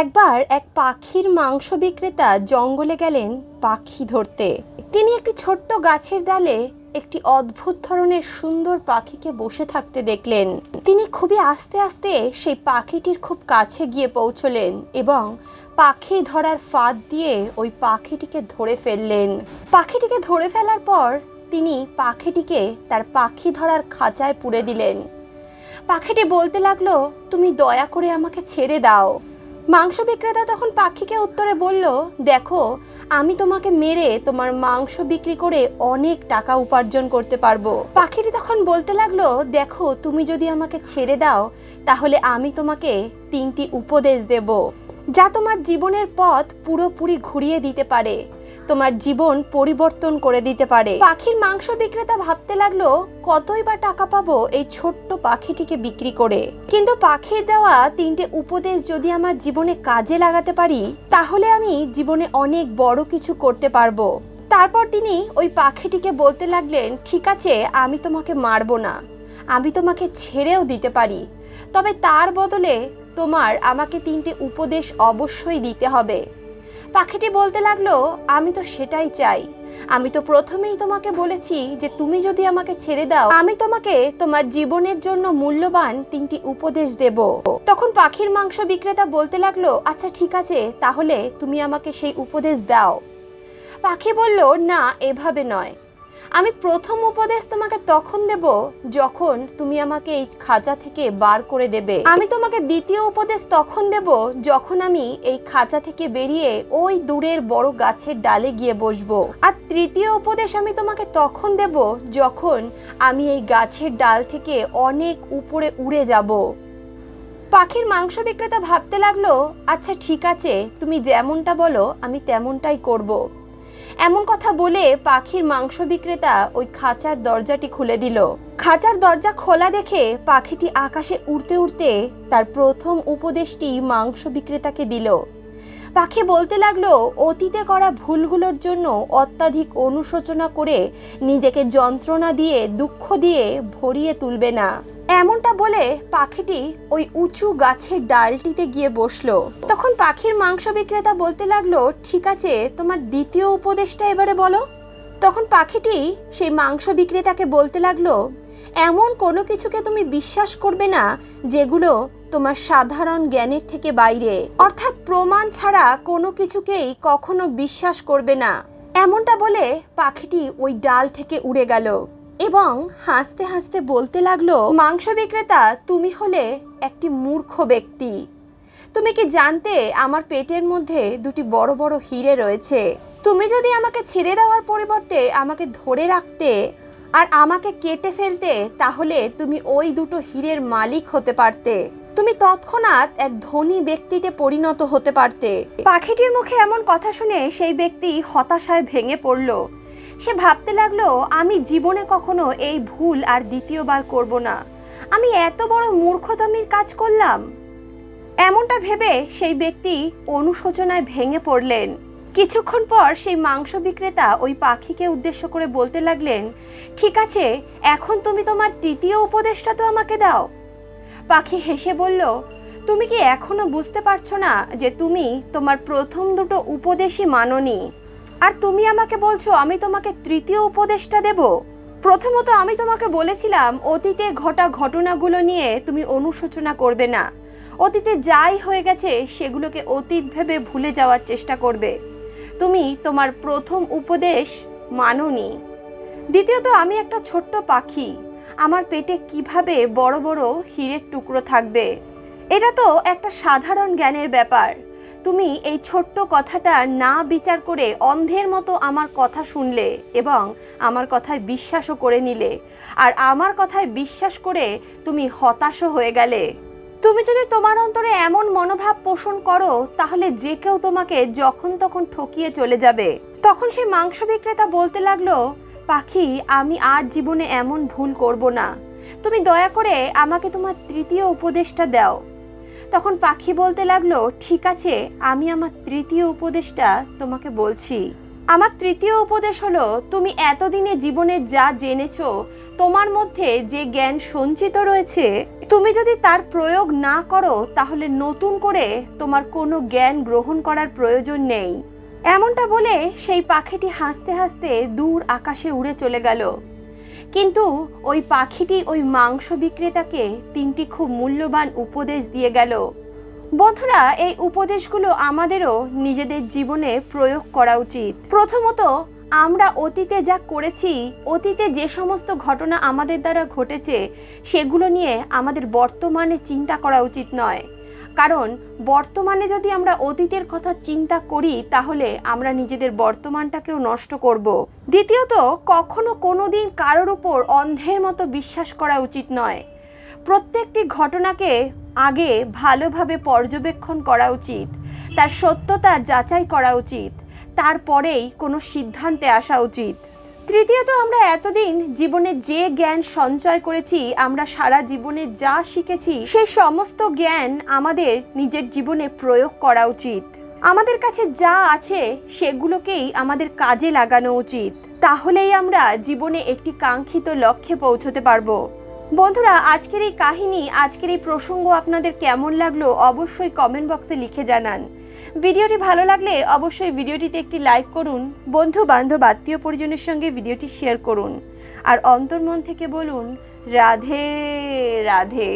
একবার এক পাখির মাংস বিক্রেতা জঙ্গলে গেলেন পাখি ধরতে। তিনি একটি ছোট্ট গাছের ডালে একটি অদ্ভুত ধরনের সুন্দর পাখিকে বসে থাকতে দেখলেন। তিনি খুবই আস্তে আস্তে সেই পাখিটির খুব কাছে গিয়ে পৌঁছলেন এবং পাখি ধরার ফাঁদ দিয়ে ওই পাখিটিকে ধরে ফেললেন। পাখিটিকে ধরে ফেলার পর তিনি পাখিটিকে তার পাখি ধরার খাঁচায় পুড়ে দিলেন। পাখিটি বলতে লাগল, তুমি দয়া করে আমাকে ছেড়ে দাও। মাংস বিক্রেতা তখন পাখিকে উত্তরে বলল, দেখো, আমি তোমাকে মেরে তোমার মাংস বিক্রি করে অনেক টাকা উপার্জন করতে পারব। পাখিটি তখন বলতে লাগল, দেখো, তুমি যদি আমাকে ছেড়ে দাও, তাহলে আমি তোমাকে তিনটি উপদেশ দেব, যা তোমার জীবনের পথ পুরোপুরি ঘুরিয়ে দিতে পারে। তোমার জীবন পরিবর্তন করে দিতে পারে। পাখির মাংস বিক্রেতা ভাবতে লাগল, কতই বা টাকা পাবো এই ছোট্ট পাখিটিকে বিক্রি করে। কিন্তু পাখির দেওয়া তিনটে উপদেশ যদি আমার জীবনে কাজে লাগাতে পারি, তাহলে আমি জীবনে অনেক বড় কিছু করতে পারব। তারপর তিনি ওই পাখিটিকে বলতে লাগলেন, ঠিক আছে, আমি তোমাকে মারবো না। আমি তোমাকে ছেড়েও দিতে পারি। তবে তার বদলে তোমার আমাকে তিনটে উপদেশ অবশ্যই দিতে হবে। পাখিটি বলতে লাগল, আমি তো সেটাই চাই। আমি তো প্রথমেই তোমাকে বলেছি যে তুমি যদি আমাকে ছেড়ে দাও, আমি তোমাকে তোমার জীবনের জন্য মূল্যবান তিনটি উপদেশ দেব। তখন পাখির মাংস বিক্রেতা বলতে লাগল আচ্ছা ঠিক আছে, তাহলে তুমি আমাকে সেই উপদেশ দাও। পাখি বলল, না, এভাবে নয়। আমি প্রথম উপদেশ তোমাকে তখন দেব যখন তুমি আমাকে এই খাঁচা থেকে বার করে দেবে। আমি তোমাকে দ্বিতীয় উপদেশ তখন দেব যখন আমি এই খাঁচা থেকে বেরিয়ে ওই দূরের বড় গাছের ডালে গিয়ে বসবো। আর তৃতীয় উপদেশ আমি তোমাকে তখন দেব যখন আমি এই গাছের ডাল থেকে অনেক উপরে উড়ে যাব। পাখির মাংস বিক্রেতা ভাবতে লাগল আচ্ছা ঠিক আছে, তুমি যেমনটা বলো, আমি তেমনটাই করব। এমন কথা বলে পাখির মাংস বিক্রেতা ওই খাঁচার দরজাটি খুলে দিল। খাঁচার দরজা খোলা দেখে পাখিটি আকাশে উড়তে উড়তে তার প্রথম উপদেশটি মাংস বিক্রেতাকে দিল। পাখি বলতে লাগল, অতীতে করা ভুলগুলোর জন্য অত্যাধিক অনুশোচনা করে নিজেকে যন্ত্রণা দিয়ে, দুঃখ দিয়ে ভরিয়ে তুলবে না। এমনটা বলে পাখিটি ওই উঁচু গাছের ডালটিতে গিয়ে বসল। তখন পাখির মাংস বিক্রেতা বলতে লাগল, ঠিক আছে, তোমার দ্বিতীয় উপদেশটা এবারে বলো। তখন পাখিটি সেই মাংস বিক্রেতাকে বলতে লাগল, এমন কোনো কিছুকে তুমি বিশ্বাস করবে না যেগুলো তোমার সাধারণ জ্ঞানের থেকে বাইরে। অর্থাৎ প্রমাণ ছাড়া কোনো কিছুকেই কখনো বিশ্বাস করবে না। এমনটা বলে পাখিটি ওই ডাল থেকে উড়ে গেল। এবং হাসতে হাসতে বলতে লাগল, মাংস বিক্রেতা, তুমি হলে একটি মূর্খ ব্যক্তি। তুমি কি জানতে আমার পেটের মধ্যে দুটি বড় বড় হিরে রয়েছে? তুমি যদি আমাকে ছেড়ে দেওয়ার পরিবর্তে আমাকে ধরে রাখতে আর আমাকে কেটে ফেলতে, তাহলে তুমি ওই দুটো হীরের মালিক হতে পারতে। তুমি তৎক্ষণাৎ এক ধনী ব্যক্তিতে পরিণত হতে পারতে। পাখিটির মুখে এমন কথা শুনে সেই ব্যক্তি হতাশায় ভেঙে পড়ল। সে ভাবতে লাগল, আমি জীবনে কখনো এই ভুল আর দ্বিতীয়বার করব না। আমি এত বড় মূর্খতামির কাজ করলাম? এমনটা ভেবে সেই ব্যক্তি অনুশোচনায় ভেঙে পড়লেন। কিছুক্ষণ পর সেই মাংস বিক্রেতা ওই পাখিকে উদ্দেশ্য করে বলতে লাগলেন, ঠিক আছে, এখন তুমি তোমার তৃতীয় উপদেশটা তো আমাকে দাও। পাখি হেসে বলল, তুমি কি এখনও বুঝতে পারছ না যে তুমি তোমার প্রথম দুটো উপদেশই মাননি? আর তুমি আমাকে বলছো, আমি তোমাকে তৃতীয় উপদেশটা দেব। প্রথমত আমি তোমাকে বলেছিলাম, অতীতে ঘটা ঘটনাগুলো নিয়ে তুমি অনুশোচনা করবে না। অতীতে যাই হয়ে গেছে, সেগুলোকে অতীত ভেবে ভুলে যাওয়ার চেষ্টা করবে। তুমি তোমার প্রথম উপদেশ মাননি। দ্বিতীয়ত, আমি একটা ছোট্ট পাখি। আমার পেটে কীভাবে বড় বড় হীরের টুকরো থাকবে? এটা তো একটা সাধারণ জ্ঞানের ব্যাপার। তুমি এই ছোট্ট কথাটা না বিচার করে অন্ধের মতো আমার কথা শুনলে এবং আমার কথায় বিশ্বাসও করে নিলে। আর আমার কথায় বিশ্বাস করে তুমি হতাশও হয়ে গেলে। তুমি যদি তোমার অন্তরে এমন মনোভাব পোষণ করো, তাহলে যে কেউ তোমাকে যখন তখন ঠকিয়ে চলে যাবে। তখন সেই মাংস বিক্রেতা বলতে লাগল, পাখি, আমি আর জীবনে এমন ভুল করব না। তুমি দয়া করে আমাকে তোমার তৃতীয় উপদেশটা দাও। তখন পাখি বলতে লাগল, ঠিক আছে, আমি আমার তৃতীয় উপদেশটা তোমাকে বলছি। আমার তৃতীয় উপদেশ হলো, তুমি এতদিনে জীবনে যা জেনেছ, তোমার মধ্যে যে জ্ঞান সঞ্চিত রয়েছে, তুমি যদি তার প্রয়োগ না করো, তাহলে নতুন করে তোমার কোনো জ্ঞান গ্রহণ করার প্রয়োজন নেই। এমনটা বলে সেই পাখিটি হাসতে হাসতে দূর আকাশে উড়ে চলে গেল। কিন্তু ওই পাখিটি ওই মাংস বিক্রেতাকে তিনটি খুব মূল্যবান উপদেশ দিয়ে গেল। বন্ধুরা, এই উপদেশগুলো আমাদেরও নিজেদের জীবনে প্রয়োগ করা উচিত। প্রথমত, আমরা অতীতে যা করেছি, অতীতে যে সমস্ত ঘটনা আমাদের দ্বারা ঘটেছে, সেগুলো নিয়ে আমাদের বর্তমানে চিন্তা করা উচিত নয়। কারণ বর্তমানে যদি আমরা অতীতের কথা চিন্তা করি, তাহলে আমরা নিজেদের বর্তমানটাকেও নষ্ট করব। দ্বিতীয়ত, কখনো কোনো দিন কারোর উপর অন্ধের মতো বিশ্বাস করা উচিত নয়। প্রত্যেকটি ঘটনাকে আগে ভালোভাবে পর্যবেক্ষণ করা উচিত, তার সত্যতা যাচাই করা উচিত, তারপরেই কোনো সিদ্ধান্তে আসা উচিত। তৃতীয়ত, আমরা এতদিন জীবনে যে জ্ঞান সঞ্চয় করেছি, আমরা সারা জীবনে যা শিখেছি, সেই সমস্ত জ্ঞান আমাদের নিজের জীবনে প্রয়োগ করা উচিত। আমাদের কাছে যা আছে, সেগুলোকেই আমাদের কাজে লাগানো উচিত। তাহলেই আমরা জীবনে একটি কাঙ্ক্ষিত লক্ষ্যে পৌঁছতে পারব। বন্ধুরা, আজকের এই কাহিনী, আজকের এই প্রসঙ্গ আপনাদের কেমন লাগল, অবশ্যই কমেন্ট বক্সে লিখে জানান। ভিডিওটি ভালো লাগলে অবশ্যই ভিডিওটিতে একটি লাইক করুন বন্ধু বান্ধব আত্মীয় পরিজনের সঙ্গে ভিডিওটি শেয়ার করুন। আর অন্তর্মন থেকে বলুন, রাধে রাধে।